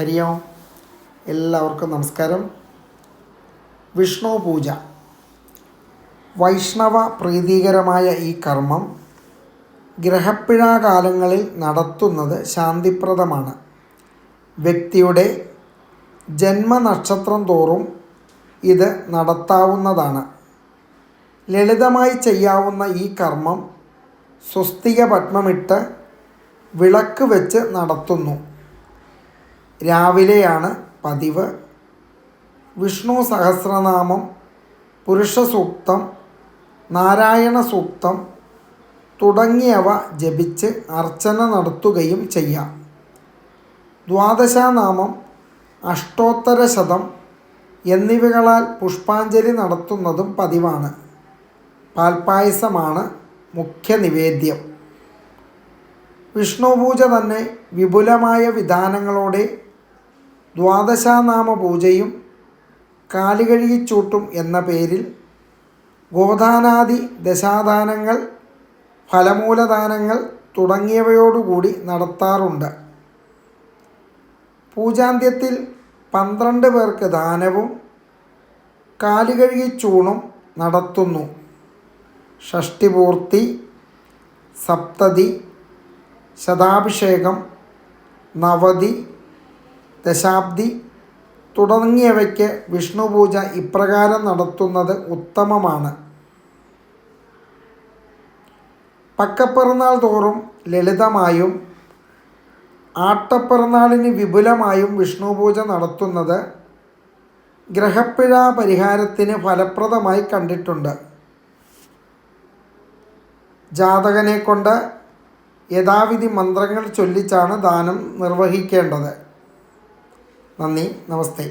ഹരി ഓം എല്ലാവർക്കും നമസ്കാരം. വിഷ്ണു പൂജ. വൈഷ്ണവ പ്രീതികരമായ ഈ കർമ്മം ഗ്രഹപ്പിഴാകാലങ്ങളിൽ നടത്തുന്നത് ശാന്തിപ്രദമാണ്. വ്യക്തിയുടെ ജന്മനക്ഷത്രം തോറും ഇത് നടത്താവുന്നതാണ്. ലളിതമായി ചെയ്യാവുന്ന ഈ കർമ്മം സ്വസ്തിക പത്മമിട്ട് വിളക്ക് വെച്ച് നടത്തുന്നു. രാവിലെയാണ് പതിവ്. വിഷ്ണു സഹസ്രനാമം പുരുഷ സൂക്തം നാരായണ സൂക്തം തുടങ്ങിയവ ജപിച്ച് അർച്ചന നടത്തുകയും ചെയ്യാം. ദ്വാദശാനാമം അഷ്ടോത്തര ശതം എന്നിവകളാൽ പുഷ്പാഞ്ജലി നടത്തുന്നതും പതിവാണ്. പാൽപ്പായസമാണ് മുഖ്യ നിവേദ്യം. വിഷ്ണു പൂജ തന്നെ വിപുലമായ വിധാനങ്ങളോടെ ദ്വാദശാനാമ പൂജയും കാലുകഴുകിച്ചൂട്ടും എന്ന പേരിൽ ഗോദാനാദി ദശാദാനങ്ങൾ ഫലമൂലദാനങ്ങൾ തുടങ്ങിയവയോടുകൂടി നടത്താറുണ്ട്. പൂജാന്ത്യത്തിൽ പന്ത്രണ്ട് പേർക്ക് ദാനവും കാലുകഴുകിച്ചൂണും നടത്തുന്നു. ഷഷ്ടിപൂർത്തി സപ്തതി ശതാഭിഷേകം നവതി ദശാബ്ദി തുടങ്ങിയവയ്ക്ക് വിഷ്ണു പൂജ ഇപ്രകാരം നടത്തുന്നത് ഉത്തമമാണ്. പക്കപ്പിറന്നാൾ തോറും ലളിതമായും ആട്ടപ്പിറന്നാളിന് വിപുലമായും വിഷ്ണു പൂജ നടത്തുന്നത് ഗ്രഹപ്പിഴ പരിഹാരത്തിന് ഫലപ്രദമായി കണ്ടിട്ടുണ്ട്. ജാതകനെ കൊണ്ട് യഥാവിധി മന്ത്രങ്ങൾ ചൊല്ലിച്ചാണ് ദാനം നിർവഹിക്കേണ്ടത്. നന്ദി നമസ്തേ.